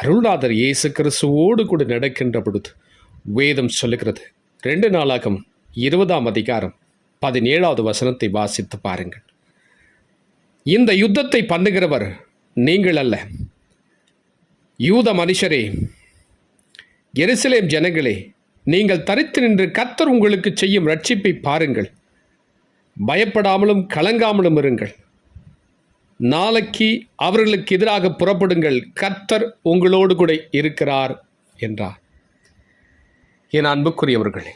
அருள்நாதர் இயேசு கிறிஸ்துவோடு கூட நடக்கின்ற பொழுது வேதம் சொல்லுகிறது. ரெண்டு நாளாகும் இருபதாம் அதிகாரம் பதினேழாவது வசனத்தை வாசித்து பாருங்கள். இந்த யுத்தத்தை பண்ணுகிறவர் நீங்கள் அல்ல. யூத மனுஷரே எருசலேம் ஜனங்களே நீங்கள் தரித்து நின்று கத்தர் உங்களுக்கு செய்யும் ரட்சிப்பை பாருங்கள். பயப்படாமலும் கலங்காமலும் இருங்கள். நாளைக்கு அவர்களுக்கு எதிராக புறப்படுங்கள். கர்த்தர் உங்களோடு கூட இருக்கிறார் என்றார். என் அன்புக்குரியவர்களே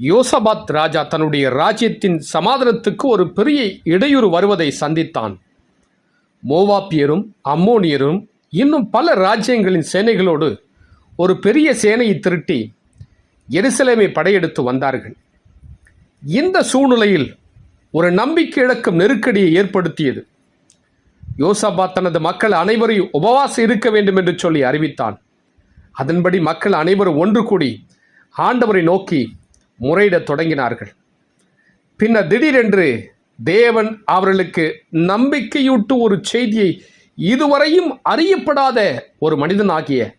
யோசபாத் ராஜா தன்னுடைய ராஜ்யத்தின் சமாதானத்துக்கு ஒரு பெரிய இடையூறு வருவதை சந்தித்தான். மோவாப்பியரும் அம்மோனியரும் இன்னும் பல ராஜ்யங்களின் சேனைகளோடு ஒரு பெரிய சேனையை திரட்டி எருசலேமை படையெடுத்து வந்தார்கள். இந்த சூழ்நிலையில் ஒரு நம்பிக்கை இழக்கும் நெருக்கடியை ஏற்படுத்தியது. யோசபா தனது மக்கள் அனைவரையும் உபவாசம் இருக்க வேண்டும் என்று சொல்லி அறிவித்தான். அதன்படி மக்கள் அனைவரும் ஒன்று கூடி ஆண்டவரை நோக்கி முறையிடத் தொடங்கினார்கள். பின்னர் திடீரென்று தேவன் அவர்களுக்கு நம்பிக்கையூட்டு ஒரு செய்தியை இதுவரையும் அறியப்படாத ஒரு மனிதனாகிய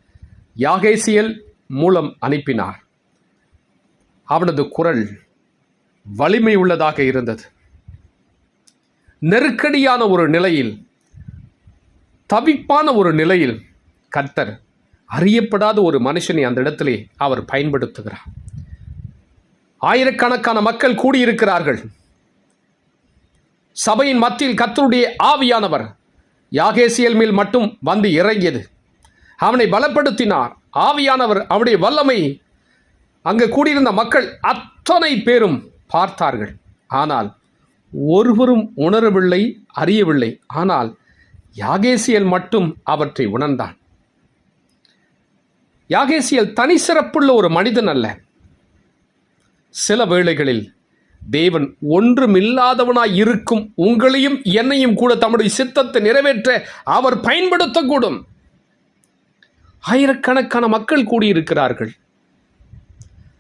யாகேசியல் மூலம் அனுப்பினார். அவனது குரல் வலிமை உள்ளதாக இருந்தது. நெருக்கடியான ஒரு நிலையில் தவிப்பான ஒரு நிலையில் கர்த்தர் அறியப்படாத ஒரு மனுஷனை அந்த இடத்திலே அவர் பயன்படுத்துகிறார். ஆயிரக்கணக்கான மக்கள் கூடியிருக்கிறார்கள். சபையின் மத்தியில் கத்தருடைய ஆவியானவர் யாகேசியல் மேல் மட்டும் வந்து இறங்கியது. அவனை பலப்படுத்தினார். ஆவியானவர் அவனுடைய வல்லமை அங்கு கூடியிருந்த மக்கள் அத்தனை பேரும் பார்த்தார்கள். ஆனால் ஒருவரும் உணரவில்லை அறியவில்லை. ஆனால் யாகேசியல் மட்டும் அவற்றை உணர்ந்தான். யாகேசியல் தனி சிறப்புள்ள ஒரு மனிதன் அல்ல. சில வேளைகளில் தேவன் ஒன்றுமில்லாதவனாய் இருக்கும் உங்களையும் என்னையும் கூட தம்முடைய சித்தத்தை நிறைவேற்ற அவர் பயன்படுத்தக்கூடும். ஆயிரக்கணக்கான மக்கள் கூடியிருக்கிறார்கள்.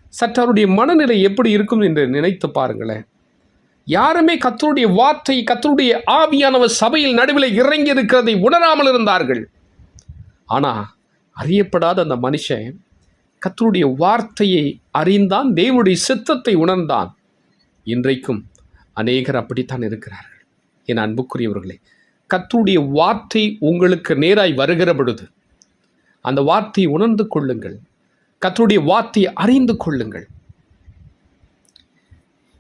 சற்று அவருடைய மனநிலை எப்படி இருக்கும் என்று நினைத்து பாருங்களேன். யாருமே கத்தருடைய வார்த்தை கத்தருடைய ஆவியானவர் சபையில் நடுவில் இறங்கி இருக்கிறதை உணராமல் இருந்தார்கள். ஆனால் அறியப்படாத அந்த மனுஷன் கத்தருடைய வார்த்தையை அறிந்தான் தேவனுடைய சித்தத்தை உணர்ந்தான். இன்றைக்கும் அநேகர் அப்படித்தான் இருக்கிறார்கள். என் அன்புக்குரியவர்களே கத்தருடைய வார்த்தை உங்களுக்கு நேராய் வருகிற பொழுது அந்த வார்த்தையை உணர்ந்து கொள்ளுங்கள். கத்தருடைய வார்த்தையை அறிந்து கொள்ளுங்கள்.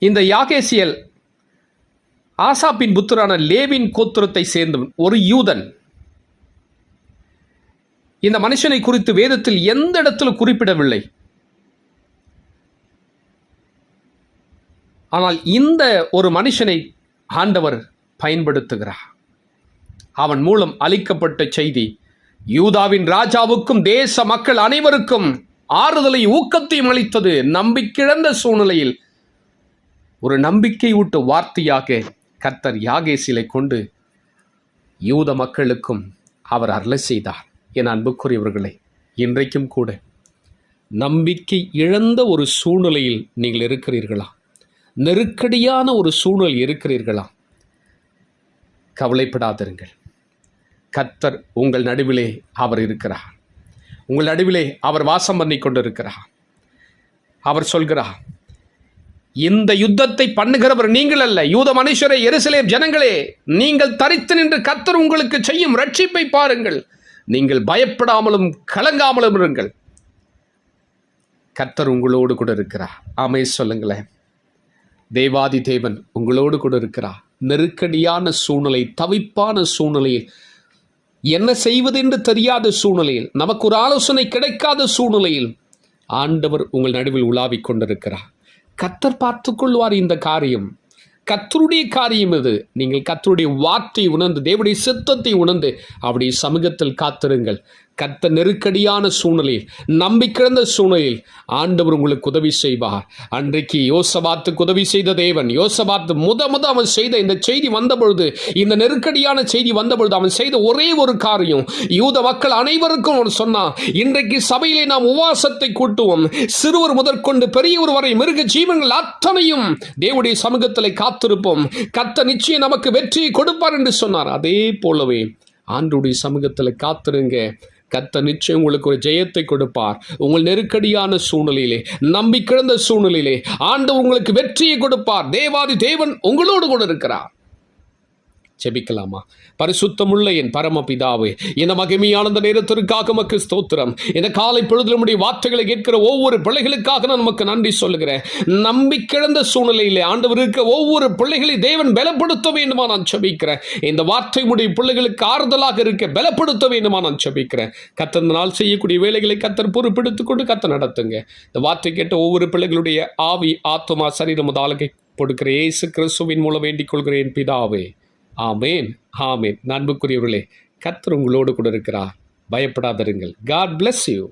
இந்த யாகேசியல் ஆசாப்பின் புத்தரான லேவின் கோத்திரத்தை சேர்ந்தவன் ஒரு யூதன். இந்த மனுஷனை குறித்து வேதத்தில் எந்த இடத்திலும் குறிப்பிடவில்லை? ஆனால் இந்த ஒரு மனுஷனை ஆண்டவர் பயன்படுத்துகிறார். அவன் மூலம் அளிக்கப்பட்ட செய்தி யூதாவின் ராஜாவுக்கும் தேச மக்கள் அனைவருக்கும் ஆறுதலை ஊக்கத்தையும் அளித்தது. நம்பிக்கிழந்த சூழ்நிலையில் ஒரு நம்பிக்கை ஊட்டு வார்த்தையாக கர்த்தர் யாகேசிலை கொண்டு யூத மக்களுக்கும் அவர் அருளை செய்தார். என் அன்புக்குரியவர்களே இன்றைக்கும் கூட நம்பிக்கை இழந்த ஒரு சூழ்நிலையில் நீங்கள் இருக்கிறீர்களா? நெருக்கடியான ஒரு சூழல் இருக்கிறீர்களா? கவலைப்படாதிருங்கள். கத்தர் உங்கள் நடுவிலே அவர் இருக்கிறார். உங்கள் நடுவிலே அவர் வாசம் பண்ணி கொண்டிருக்கிறார். அவர் சொல்கிறார் இந்த யுத்தத்தை பண்ணுகிறவர் நீங்கள் அல்ல. யூத மனுஷரே எருசலேம் ஜனங்களே நீங்கள் தரித்து நின்று கத்தர் உங்களுக்கு செய்யும் ரட்சிப்பை பாருங்கள். நீங்கள் பயப்படாமலும் கலங்காமலும் இருங்கள். கத்தர் உங்களோடு கூட இருக்கிறார். ஆமே சொல்லுங்களேன். தேவாதி தேவன் உங்களோடு கூட இருக்கிறார். நெருக்கடியான சூழ்நிலை தவிப்பான சூழ்நிலையில் என்ன செய்வதென்று தெரியாத சூழ்நிலையில் நமக்கு ஒரு ஆலோசனை கிடைக்காத சூழ்நிலையில் ஆண்டவர் உங்கள் நடுவில் உலாவிக் கொண்டிருக்கிறார். கத்தர் பார்த்து கொள்வார் இந்த காரியம். கத்தருடைய காரியம் இது. நீங்கள் கத்தருடைய வார்த்தை உணர்ந்து தேவடைய சித்தத்தை உணர்ந்து அவருடைய சமூகத்தில் காத்திருங்கள். கத்த நெருக்கடியான சூழ்நிலையில் நம்பிக்கிழந்த சூழ்நிலையில் ஆண்டவர் உங்களுக்கு உதவி செய்வார். அன்றைக்கு யோசபாத்துக்கு உதவி செய்த தேவன் யோசபாத்து முத முத அவன் செய்த இந்த செய்தி வந்தபொழுது இந்த நெருக்கடியான செய்தி வந்தபொழுது அவன் செய்த ஒரே ஒரு காரியம். யூத மக்கள் அனைவருக்கும் அவன் சொன்னான் இன்றைக்கு சபையிலே நாம் உவாசத்தை கூட்டுவோம். சிறுவர் முதற்கொண்டு பெரியவர் வரை மிருக ஜீவன்கள் அத்தனையும் தேவடைய சமூகத்தில் காத்திருப்போம். கத்த நிச்சயம் நமக்கு வெற்றியை கொடுப்பார் என்று சொன்னார். அதே போலவே ஆண்டுடைய சமூகத்தில் காத்திருங்க. கத்த நிச்சயம் உங்களுக்கு ஒரு ஜெயத்தை கொடுப்பார். உங்கள் நெருக்கடியான சூழ்நிலையிலே நம்பிக்கிழந்த சூழ்நிலையிலே ஆண்டு உங்களுக்கு வெற்றியை கொடுப்பார். தேவாதி தேவன் உங்களோடு கூட இருக்கிறார். ஜெபிக்கலாமா பரிசுத்தமுள்ள என் பரமபிதாவே இந்த மகிமையான இந்த நேரத்திற்காக மக்கு ஸ்தோத்திரம். இந்த காலை பொழுது நம்முடைய வார்த்தைகளை கேட்கிற ஒவ்வொரு பிள்ளைகளுக்காக நான் நமக்கு நன்றி சொல்லுகிறேன். நம்பிக்கிழந்த சூழ்நிலையில் ஆண்டவர் இருக்க ஒவ்வொரு பிள்ளைகளை தேவன் பலப்படுத்த வேண்டுமா நான் ஜெபிக்கிறேன் இந்த வார்த்தை உடைய பிள்ளைகளுக்கு ஆறுதலாக இருக்க பலப்படுத்த வேண்டுமா நான் ஜெபிக்கிறேன் கத்தர் நாள் செய்யக்கூடிய வேலைகளை கத்தர் பொறுப்பெடுத்துக் கொண்டு கத்த நடத்துங்க. இந்த வார்த்தை கேட்ட ஒவ்வொரு பிள்ளைகளுடைய ஆவி ஆத்மா சரீரம் முதலாகை கொடுக்கிற இயேசு கிறிஸ்துவின் மூலம் வேண்டிக் கொள்கிறேன் பிதாவே. ஆமேன் ஆமேன். அன்புக்குரியவர்களே கத்தர் உங்களோடு கூட இருக்கிறார். பயப்படாதருங்கள். God bless you